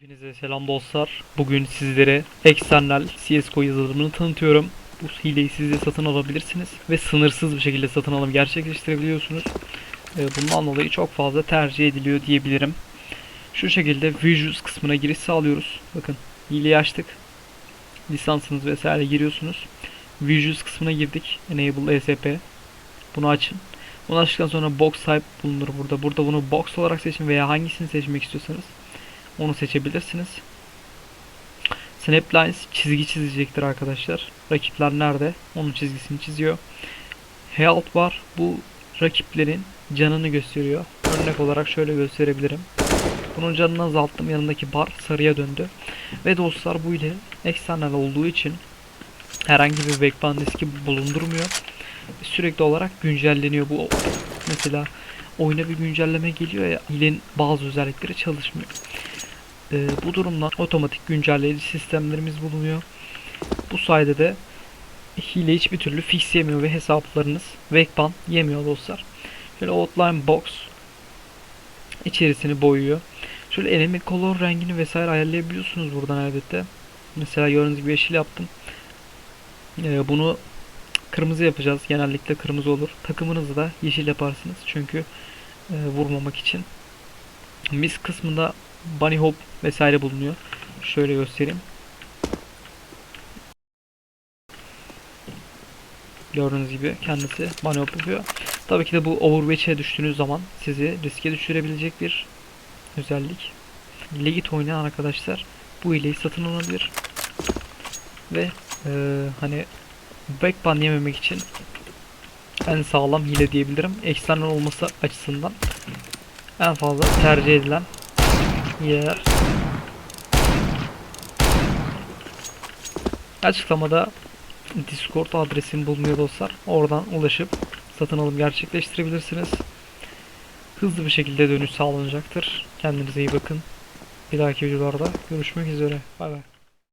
Hepinize selam dostlar. Bugün sizlere eksternal CSGO yazılımını tanıtıyorum. Bu hileyi siz de satın alabilirsiniz ve sınırsız bir şekilde satın alım gerçekleştirebiliyorsunuz. Ee, Bundan dolayı çok fazla tercih ediliyor diyebilirim. Şu şekilde Visuals kısmına giriş sağlıyoruz. Bakın hileyi açtık. Lisansınız vesaire giriyorsunuz. Visuals kısmına girdik. Enable ESP. Bunu açın. Bunu açtıktan sonra box type bulunur burada. Burada bunu box olarak seçin veya hangisini seçmek istiyorsanız onu seçebilirsiniz. Snaplines çizgi çizecektir arkadaşlar. Rakipler nerede? Onun çizgisini çiziyor. Health var. Bu rakiplerin canını gösteriyor. Örnek olarak şöyle gösterebilirim. Bunun canını azalttım. Yanındaki bar sarıya döndü. Ve dostlar bu ile eksternal olduğu için herhangi bir backband diski bulundurmuyor. Sürekli olarak güncelleniyor bu. Mesela oyuna bir güncelleme geliyor ya hilenin bazı özellikleri çalışmıyor. Ee, bu durumda otomatik güncelleyici sistemlerimiz bulunuyor. Bu sayede de hile hiçbir türlü fix yemiyor ve hesaplarınız backban yemiyor dostlar. Şöyle outline box içerisini boyuyor. Şöyle enemy color rengini vesaire ayarlayabiliyorsunuz buradan elbette. Mesela gördüğünüz gibi yeşil yaptım. Ee, bunu kırmızı yapacağız. Genellikle kırmızı olur. Takımınızı da yeşil yaparsınız. Çünkü e, vurmamak için. Mis kısmında bunny hop vesaire bulunuyor. Şöyle göstereyim. Gördüğünüz gibi kendisi bunny hop yapıyor. Tabii ki de bu overwatch'e düştüğünüz zaman sizi riske düşürebilecek bir özellik. Legit oynayan arkadaşlar bu hileyi satın alabilir. Ve e, hani backban yememek için en sağlam hile diyebilirim. Eksternal olması açısından en fazla tercih edilen yer. Açıklamada Discord adresim bulunuyor dostlar. Oradan ulaşıp satın alım gerçekleştirebilirsiniz. Hızlı bir şekilde dönüş sağlanacaktır. Kendinize iyi bakın. Bir dahaki videolarda görüşmek üzere. Bay bay.